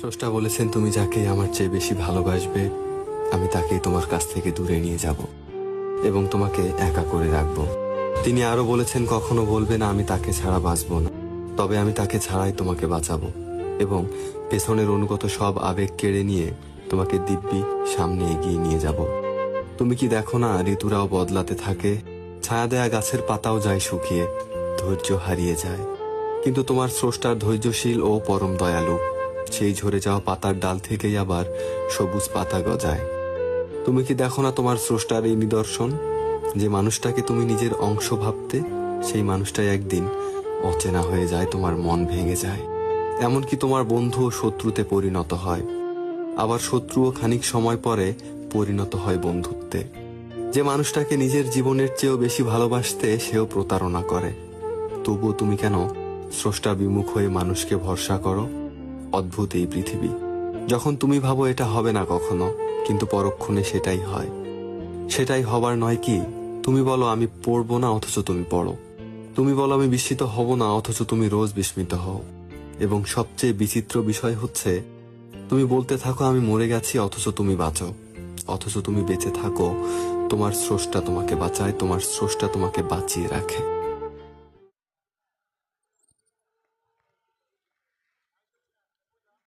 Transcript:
স্রষ্টা বলেছেন, তুমি যাকে আমার চেয়ে বেশি ভালোবাসবে, আমি তাকেই তোমার কাছ থেকে দূরে নিয়ে যাব এবং তোমাকে একা করে রাখব। তিনি আরও বলেছেন, কখনো বলবে না, আমি তাকে ছাড়া বাঁচবো না। তবে আমি তাকে ছাড়াই তোমাকে বাঁচাবো এবং পেছনের অনুগত সব আবেগ কেড়ে নিয়ে তোমাকে দিব্যি সামনে এগিয়ে নিয়ে যাব। তুমি কি দেখো না, ঋতুরাও বদলাতে থাকে, ছায়া দেয়া গাছের পাতাও যায় শুকিয়ে, ধৈর্য হারিয়ে যায়। কিন্তু তোমার স্রষ্টার ধৈর্যশীল ও পরম দয়ালু। সেই ঝরে যাওয়া পাতার ডাল থেকেই আবার সবুজ পাতা গজায়। তুমি কি দেখো না তোমার স্রষ্টার এই নিদর্শন? যে মানুষটাকে তুমি নিজের অংশ ভাবতে, সেই মানুষটাই একদিন অচেনা হয়ে যায়, তোমার মন ভেঙে যায়। এমনকি তোমার বন্ধু ও শত্রুতে পরিণত হয়। আবার শত্রুও খানিক সময় পরে পরিণত হয় বন্ধুত্বে। যে মানুষটাকে নিজের জীবনের চেয়েও বেশি ভালোবাসতে সেও প্রতারণা করে। তবুও তুমি কেন স্রষ্টা বিমুখ হয়ে মানুষকে ভরসা করো? অদ্ভুত এই পৃথিবী। যখন তুমি ভাবো এটা হবে না কখনো, কিন্তু পরক্ষণে সেটাই হয়। সেটাই হবার নয় কি, তুমি বলো আমি পড়ব না অথচ তুমি পড়ো। তুমি বলো আমি বিস্মিত হব না অথচ তুমি রোজ বিস্মিত হও। এবং সবচেয়ে বিচিত্র বিষয় হচ্ছে, তুমি বলতে থাকো আমি মরে গেছি অথচ তুমি বাঁচো। অথচ তুমি বেঁচে থাকো, তোমার স্রষ্টা তোমাকে বাঁচায়, তোমার স্রষ্টা তোমাকে বাঁচিয়ে রাখে।